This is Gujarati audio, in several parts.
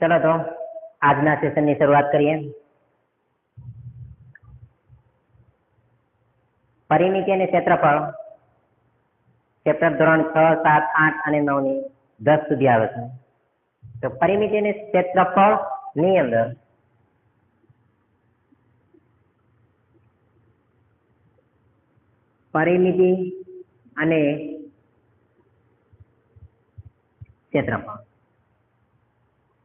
ચલો તો આજના સેશનની શરૂઆત કરીએ. પરિમિતિ અને ક્ષેત્રફળ ચેપ્ટર ધોરણ છ, સાત, આઠ અને નવની દસ સુધી આવે છે. તો પરિમિતિ અને ક્ષેત્રફળની અંદર પરિમિતિ અને ક્ષેત્રફળ.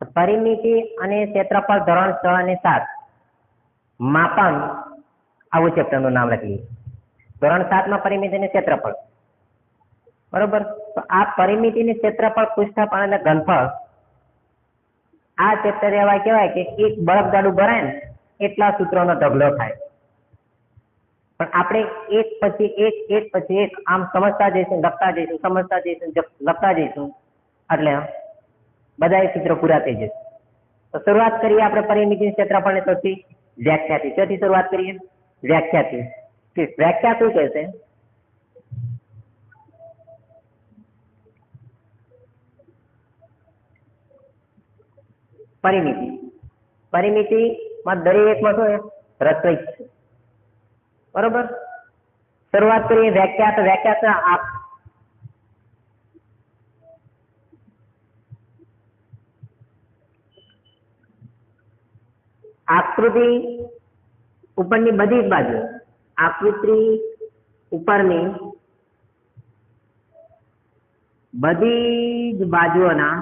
પરિમિતિ અને ક્ષેત્રફળ ધોરણ છ અને સાત. માપન, આવું ચેપ્ટરનું નામ લખીએ. ધોરણ સાતમાં પરિમિતિ અને ક્ષેત્રફળ. બરોબર? તો આ પરિમિતિ ને ક્ષેત્રફળ પૃષ્ઠફળ અને ઘનફળ, આ ચેપ્ટર એવા કહેવાય કે એક બળદગાડું ભરાય ને, એટલા સૂત્રોનો ઢગલો થાય. પણ આપણે એક પછી એક એક પછી એક આમ સમજતા જઈશું, લખતા જઈશું, સમજતા જઈશું લખતા જઈશું. એટલે બધા સૂત્રો પૂરા થઈ જશે. તો શરૂઆત કરીએ આપણે પરિમિતિ ક્ષેત્રફળ ને સૌથી વ્યાખ્યાથી. ક્યાંથી શરૂઆત કરીએ? વ્યાખ્યાથી. વ્યાખ્યા શું કહેશે? પરિમિતિ. પરિમિતિ પરિમિતિમાં દરેકમાં શું? રસોઈ છે. બરોબર? શરૂઆત કરીએ વ્યાખ્યા. તો વ્યાખ્યા આકૃતિ ઉપરની બધી જ બાજુ, આકૃતિ ઉપરની બધી જ બાજુઓના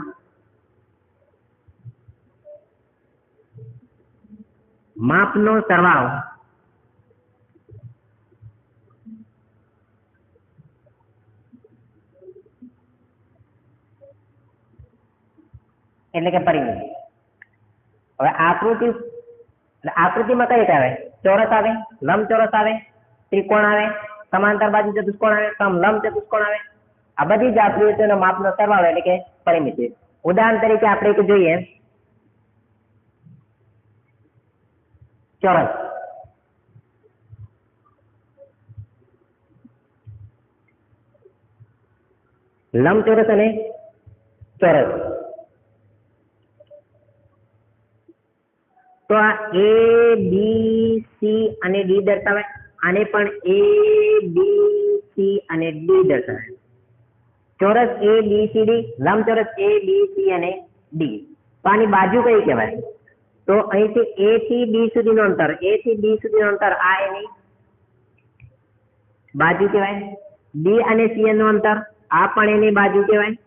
માપનો સરવાળો એટલે કે પરિમિતિ હવે આકૃતિ એટલે આકૃતિમાં કઈ આવે? ચોરસ આવે, લંબચોરસ આવે, ત્રિકોણ આવે, સમાંતર બાજુ ચતુષ્કોણ આવે, સમલંબ ચતુષ્કોણ આવે. આ બધી જ આકૃતિઓનો માપનો સરવાળો એટલે કે પરિમિતિ ઉદાહરણ તરીકે આપણે એક જોઈએ. ચોરસ. લંબચોરસ અને ચોરસ તો આ એ, બી, સી અને ડી દર્શાવે આને પણ એ, બી, સી અને ડી દર્શાવે ચોરસ એ, બી, સી, ડી, લંબચોરસ એ, બી, સી અને ડી. તો બાજુ કઈ કહેવાય? તો અહીંથી એ થી બી સુધીનું અંતર, એ થી બી સુધીનું અંતર, આ એની બાજુ કહેવાય. ડી અને સી નું અંતર, આ પણ એની બાજુ કહેવાય.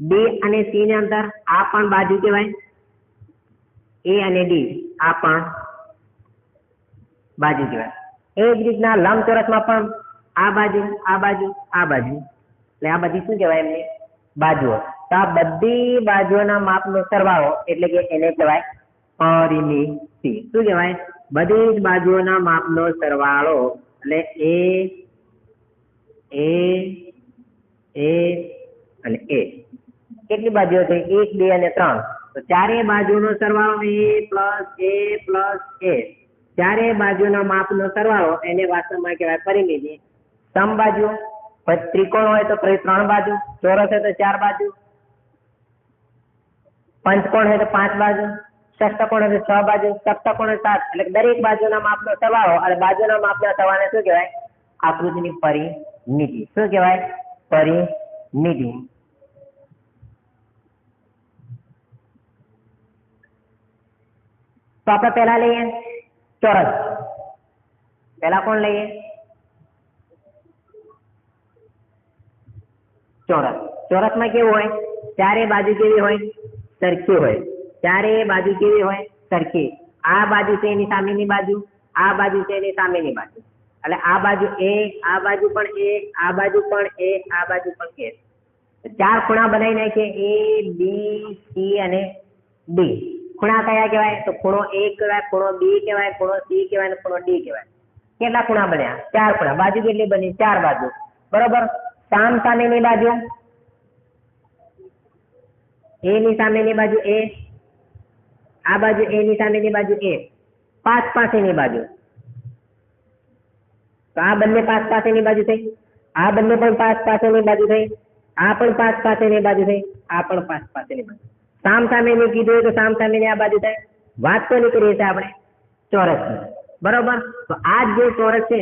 ડી અને સી ને અંતર, આ પણ બાજુ કહેવાય. એ અને ડી. આ પણ બાજુ કહેવાય. એ જ રીતના લંબચોરસમાં પણ આ બાજુ આ બાજુ આ બાજુ. એટલે આ બધી શું કહેવાય એમની? બાજુઓ. તો આ બધી બાજુઓના માપનો સરવાળો એટલે કે એને કહેવાય પરિમિતિ. શું કહેવાય? બધી જ બાજુઓના માપનો સરવાળો એટલે એ એ એ અને એ. કેટલી બાજુઓ થઈ એક, બે અને ત્રણ. તો ચારે બાજુનો સરવાળો એ પ્લસ એ પ્લસ એ ચારે બાજુના માપનો સરવાળો એને વાસ્તવમાં કહેવાય પરિમિતિ. સમ બાજુ, પછી ત્રિકોણ હોય તો પછી ત્રણ બાજુ, ચોરસ હોય તો ચાર બાજુ, પંચકોણ હોય તો પાંચ બાજુ ષષ્ટકોણ હોય તો છ બાજુ, સપ્તકોણ હોય સાત. એટલે દરેક બાજુના માપનો સરવાળો અને બાજુના માપના થવાને શું કહેવાય? આકૃતિની પરિમિતિ. શું કહેવાય? પરિમિતિ. તો આપણે પહેલા લઈએ ચોરસ. પહેલા કોણ લઈએ? ચોરસ. ચોરસમાં કેવું હોય? ચારે બાજુ કેવી હોય? સરખી હોય. ચારે બાજુ કેવી હોય? સરખી. આ બાજુ છે એની સામેની બાજુ, આ બાજુ છે એની સામેની બાજુ. એટલે આ બાજુ એ, આ બાજુ પણ એ, આ બાજુ પણ એ, આ બાજુ પણ એ. ચાર ખૂણા બનાવી નાખીએ. એ, બી, સી અને ડી. ખૂણા કયા કહેવાય? તો ખૂણો એ કહેવાય, ખૂણો બી કહેવાય, ખૂણો સી કહેવાય, ખૂણો ડી કહેવાય. કેટલા ખૂણા બન્યા? ચાર ખૂણા. બાજુ કેટલી બની? ચાર બાજુ. બરોબર? સામ સામેની બાજુ? એ ની સામેની બાજુ એ આ બાજુ એ ની સામેની બાજુ એ પાંચ પાસેની બાજુ. તો આ બંને પાંચ પાસેની બાજુ થઈ. આ બંને પણ પાંચ પાસેની બાજુ થઈ. આ પણ પાંચ પાસેની બાજુ થઈ. આ પણ પાંચ પાસેની બાજુ. સામ સામેની કીધું હોય તો સામ સામેની આ બાજુ થાય. વાત નહીં કરીએ આપણે? ચોરસ બરોબર? તો આ જે ચોરસ છે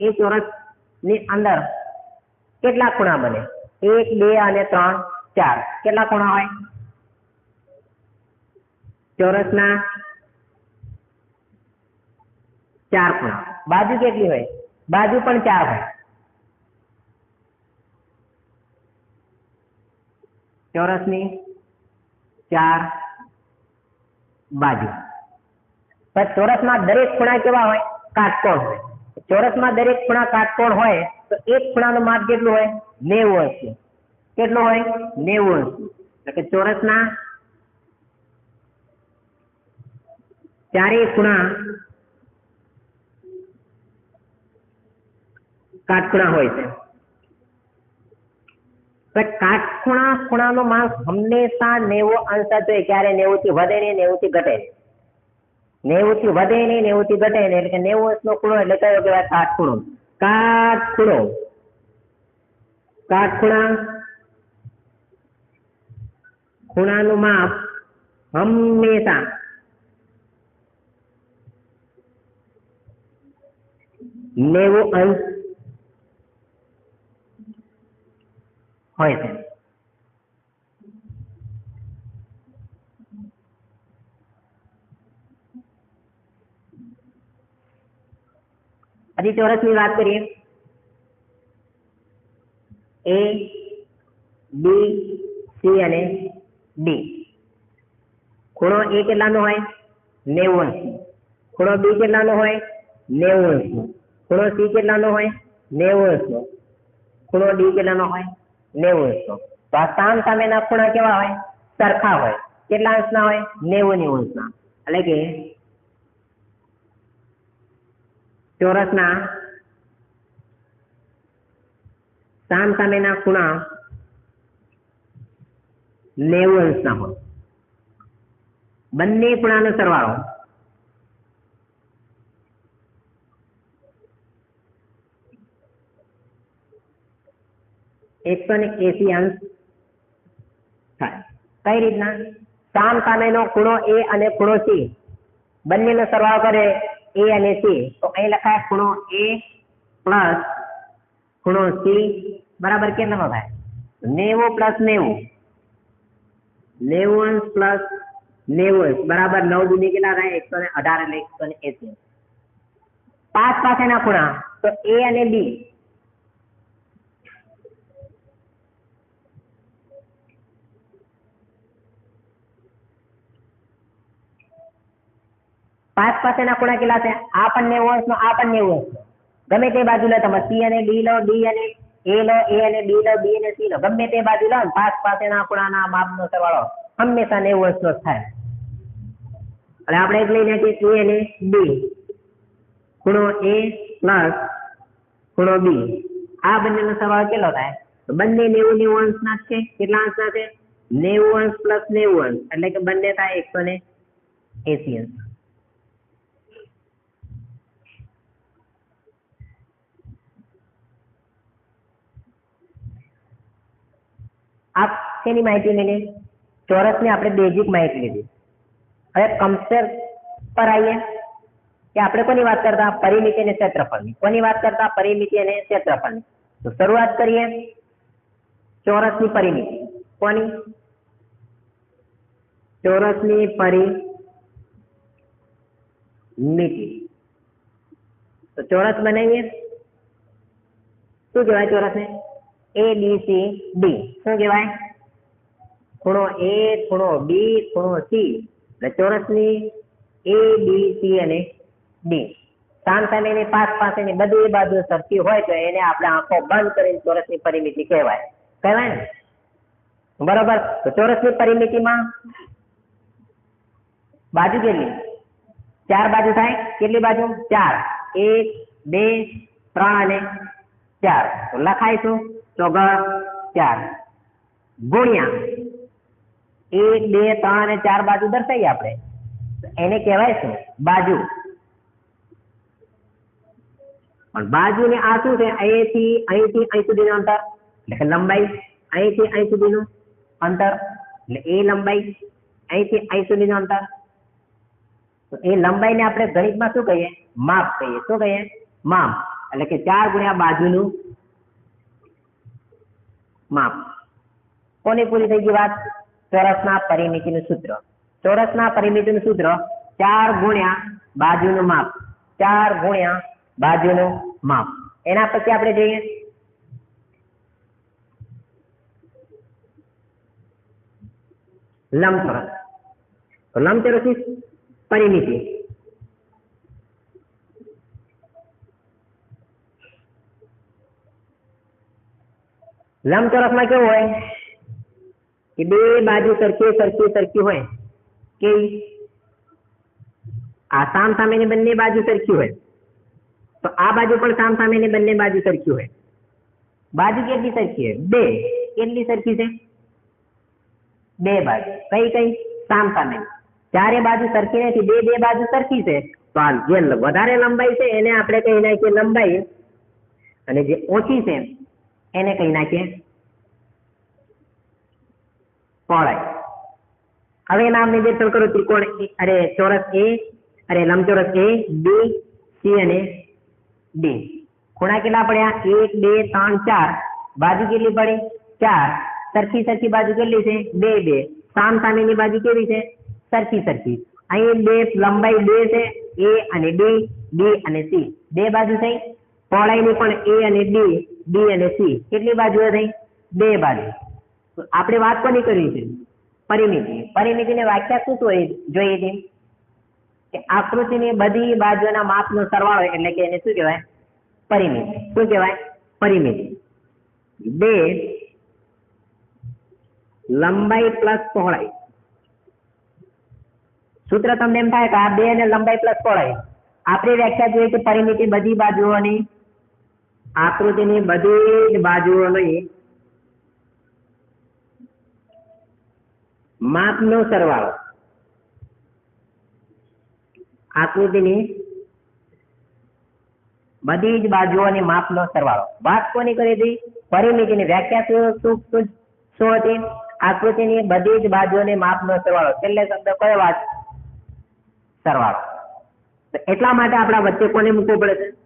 એ ચોરસની અંદર કેટલા ખૂણા બને? એક, બે અને ત્રણ, ચાર. કેટલા ખૂણા હોય? ચોરસના ચાર ખૂણા. બાજુ કેટલી હોય? બાજુ પણ ચાર હોય. ચોરસની ચાર બાજુ. પણ ચોરસમાં દરેક ખૂણા કેવા હોય? કાટકોણ હોય. ચોરસમાં દરેક ખૂણા કાટકોણ હોય, તો એક ખૂણાનું માપ કેટલું હોય? નેવું અંશ કેટલું હોય? નેવું અંશ એટલે કે ચોરસના ચારેય ખૂણા કાટખૂણા હોય છે. તો કાટખૂણા ખૂણાનો માસ હંમેશા નેવો અંશ જ હોય. ક્યારે નેવું થી વધે નહીં નેવું થી ઘટે નેવું થી વધે નહીં નેવું થી ઘટે નહીં. એટલે કે નેવું અંશનો ખૂણો એટલે કયો કહેવાય? કાટખૂણો. કાટખૂણો. કાટખૂણા ખૂણાનું માપ હંમેશા નેવું અંશ હોય છે. હજી ચોરસની વાત કરીએ. એ, બી, સી અને ડી. ખૂણો એ કેટલાનો હોય? નેવું. અંશ ખૂણો બી કેટલાનો હોય? નેવું. અંશનો ખૂણો સી કેટલાનો હોય? નેવું. અંશનો ખૂણો ડી કેટલાનો હોય? નેવું અંશનો તો આ સામ સામેના ખૂણા કેવા હોય? સરખા હોય. કેટલા અંશના હોય? નેવું નેવું અંશના. એટલે કે ચોરસના સામ સામેના ખૂણા નેવું અંશના હોય. બંને ખૂણાનો સરવાળો એકસો ને એસી અંશ થાય. કઈ રીતના? સામ સામેનો ખૂણો એ અને ખૂણો સી. બંનેનો સરવાળો કરે એ અને સી. તો અહીં લખાય ખૂણો એ પ્લસ ખૂણો સી. બરાબર કેટલાનો થાય? નેવું પ્લસ નેવું. નેવું અંશ પ્લસ નેવું અંશ. બરાબર નવ દુની કેટલા થાય? એકસો ને અઢાર એટલે એકસો ને એસી પાંચ પાસેના ખૂણા. તો એ અને બી. પાંચ પાસેના ખૂણા કેટલા છે? આ પણ નેવું અંશનો, આ પણ નેવું અંશનો ગમે તે બાજુ લો, તમે સી અને ડી લો, ડી અને એ લો, એ અને બી લો, બી અને સી લો, ગમે તે બાજુ લો ને પાંચ પાસેના ખૂણાના માપનો સરવાળો હંમેશા નેવું અંશનો થાય. એટલે આપણે એક લઈને નાખીએ એ અને ડી. ખૂણો એ પ્લસ ખૂણો બી. આ બંનેનો સરવાળો કેટલો થાય? બંને નેવું નેવું અંશના ના છે. કેટલા અંશના છે? નેવું અંશ પ્લસ નેવું અંશ. એટલે કે બંને થાય એકસો ને એસી અંશ. આ શેની માહિતી મેળવી ચોરસની આપણે બેઝિક માહિતી લીધી હવે કમ્પેર પર આવીએ કે આપણે કોની વાત કરતા? પરિમિતિ અને ક્ષેત્રફળની. કોની વાત કરતા? પરિમિતિ અને ક્ષેત્રફળની. તો શરૂઆત કરીએ ચોરસની પરિમિતિ. કોની? ચોરસની પરિમિતિ. તો ચોરસ બનાવીએ. શું કહેવાય ચોરસને? એ બી સી ડી શું કહેવાય? ખૂણો એ ખૂણો બી ખૂણો સી એટલે ચોરસની એ બી સી અને ડી સામ સામેની પાસ પાસેની બધી બાજુ સરખી હોય તો એને આપણે આંખો બંધ કરીને ચોરસની પરિમિતિ કહેવાય. કહેવાય ને? બરોબર? તો ચોરસની પરિમિતિમાં બાજુ કેટલી? ચાર બાજુ થાય? કેટલી બાજુ? ચાર. એક, બે, ત્રણ અને ચાર. લખાય શું ચોગડ ચાર. ગુણ્યા. એક બે, ત્રણ અને ચાર બાજુ દર્શાવીએ આપણે. એને કહેવાય શું? બાજુ. પણ બાજુ ને આ શું છે? અહીંથી અહીંથી, અહીં સુધીનું અંતર. એટલે લંબાઈ. અહીંથી, અહીં સુધીનું અંતર. એટલે એ લંબાઈ. અહીંથી, અહીં સુધીનું અંતર. તો એ લંબાઈને આપણે ગણિતમાં શું કહીએ? માપ કહીએ. શું કહીએ? માપ. એટલે કે ચાર ગુણ્યા બાજુનું માપ. કોની પૂરી થઈ ગઈ વાત? ચોરસના પરિમિતિનું સૂત્ર. ચોરસના પરિમિતિનું સૂત્ર ચાર ગુણ્યા બાજુનું માપ. ચાર ગુણ્યા બાજુનું માપ. એના પછી આપણે જોઈએ. લંબચોરસ. તો લંબચોરસની પરિમિતિ. લંબચોરસમાં કેવું હોય? કે બે બાજુ સરખી સરખી સરખી હોય. કે આ સામ સામેની બંને બાજુ સરખી હોય. તો આ બાજુ પણ સામ સામેની બંને બાજુ સરખી હોય. બાજુ કેટલી સરખી હોય? બે. કેટલી સરખી છે? બે બાજુ. કઈ કઈ? સામ સામે ચારે બાજુ સરખી નથી, બે બે બાજુ સરખી છે. તો આ જે વધારે લંબાઈ છે, એને આપણે કહી નાખીએ લંબાઈ. અને જે ઓછી છે એને કહી નાખીએ. પહોળાઈ હવે એના નિર્દેશન કરો ત્રિકોણ અરે ચોરસ એ, અરે લંબચોરસ એ બી સી અને ડી ખૂણા કેટલા પડ્યા? એક, બે, ત્રણ, ચાર. બાજુ કેટલી પડી? ચાર. સરખી સરખી બાજુ કેટલી છે? બે બે. સામ સામેની બાજુ કેવી છે? સરખી સરખી. અહીં બે લંબાઈ બે છે એ અને ડી ડી અને સી બે બાજુ થઈ? પહોળાઈની પણ એ અને ડી ડી અને સી. કેટલી બાજુ થઈ બે બાજુ. આપણે વાત કોની કરવી છે? પરિમિતિ. ને વ્યાખ્યા શું જોઈએ છે? કે આકૃતિની બધી બાજુના માપનો સરવાળો એટલે કે એને શું કહેવાય? પરિમિતિ. શું કહેવાય? પરિમિતિ. બે લંબાઈ પ્લસ પહોળાઈ. સૂત્ર તમને એમ થાય કે આ બે અને લંબાઈ પ્લસ પહોળાઈ. આપણી વ્યાખ્યા જોઈએ કે પરિમિતિ બધી બાજુઓની આકૃતિની બધી જ બાજુઓની માપનો સરવાળો. આકૃતિની બધી જ બાજુઓની માપનો સરવાળો. વાત કોની કરી હતી? પરિમિતિની વ્યાખ્યા શું શું શું હતી? આકૃતિની બધી જ બાજુઓની માપનો સરવાળો. છેલ્લે શબ્દ કયો વાત? સરવાળો. એટલા માટે આપણા વચ્ચે કોને મૂકવું પડે છે?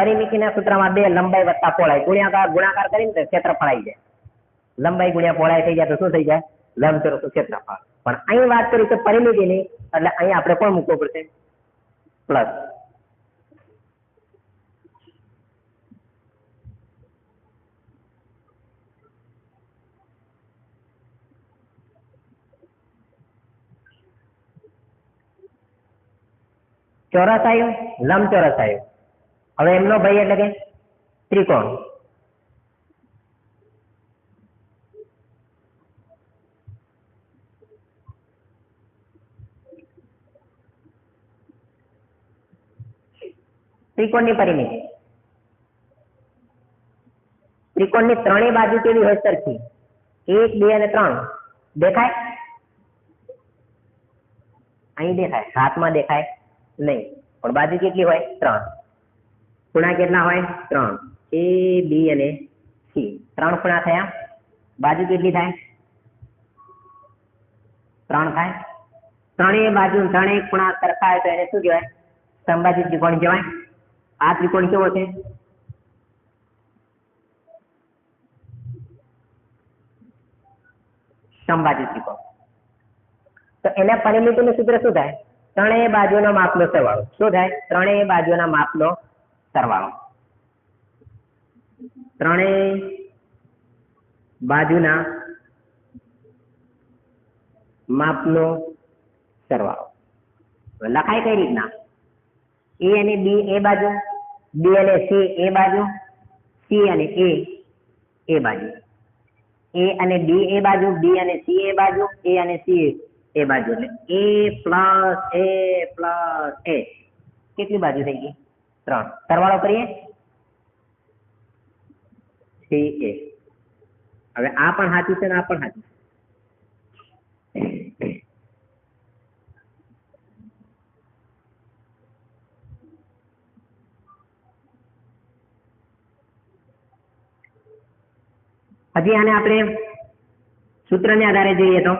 પરિમિતિના સૂત્રમાં બે લંબાઈ વત્તા પહોળાઈ. ગુણ્યાકાર ગુણાકાર કરીને ક્ષેત્રફળ આવી જાય. લંબાઈ ગુણ્યા પહોળાઈ થઈ જાય તો શું થઈ જાય? લંબચોરસ ક્ષેત્રફળ. પણ અહીં વાત કરી તો પરિમિતિની, એટલે અહીં આપણે કોણ મૂકવું પડશે? પ્લસ. ચોરસ આવ્યું લંબચોરસ આવ્યું હવે એમનો ભાઈ એટલે કે ત્રિકોણ. ત્રિકોણની પરિમિતિ. ત્રિકોણની ત્રણેય બાજુ કેવી હોય સરખી? એક, બે અને ત્રણ. દેખાય? અહીં દેખાય. હાથમાં દેખાય નહીં. પણ બાજુ કેટલી હોય? ત્રણ. ખૂણા કેટલા હોય? ત્રણ. એ, બી અને સી. ત્રણ ખૂણા થયા. બાજુ કેટલી થાય? ત્રણ થાય. ત્રણેય બાજુ, ત્રણેય ખૂણા સરખા હોય તો એને શું કહેવાય? સંભાજી ત્રિકોણ કહેવાય. આ ત્રિકોણ કેવો છે? સંભાજી ત્રિકોણ. તો એના પરિમિતિનું સૂત્ર શું થાય? ત્રણેય બાજુનો માપનો સરવાળો. શું થાય? ત્રણેય બાજુના માપનો સરવાળો. ત્રણેય બાજુના માપનો સરવાળો. લખાય કઈ રીતના? એ અને બી એ બાજુ, બી અને સી એ બાજુ, સી અને એ એ બાજુ. એ અને ડી એ બાજુ, બી અને સી એ બાજુ, એ અને સી એ બાજુ. એટલે એ પ્લસ એ પ્લસ એ. કેટલી બાજુ થઈ ગઈ? ત્રણ. સરવાળો કરીએ. Three A. હવે આ પણ સાચું છે ને આ પણ સાચું હજી આને આપણે સૂત્રને આધારે જોઈએ તો.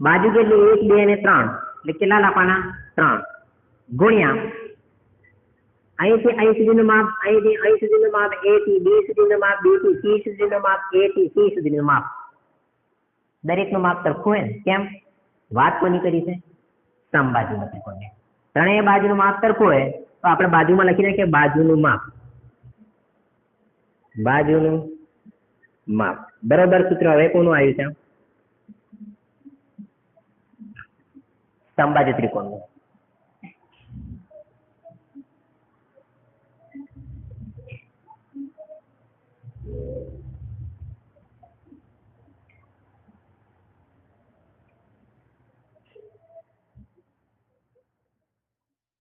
બાજુ કેટલી? એક, બે અને ત્રણ. એટલે કેટલા લાપાના ત્રણ. ગુણ્યા અહીંથી અહીં સુધીનું માપ અહીંથી અહીં સુધીનું માપ એ થી બી સુધીનું માપ બી થી સી સુધીનું માપ એ થી સી સુધીનું માપ દરેકનું માપ સરખું હોય કેમ વાત કોની કરી છે સમબાજુના ત્રિકોણની ત્રણેય બાજુનું માપ સરખું હોય તો આપણે બાજુમાં લખી નાખીએ બાજુનું માપ બાજુનું માપ બરોબર સૂત્ર હવે કોનું આવ્યું છે સમબાજુ ત્રિકોણનું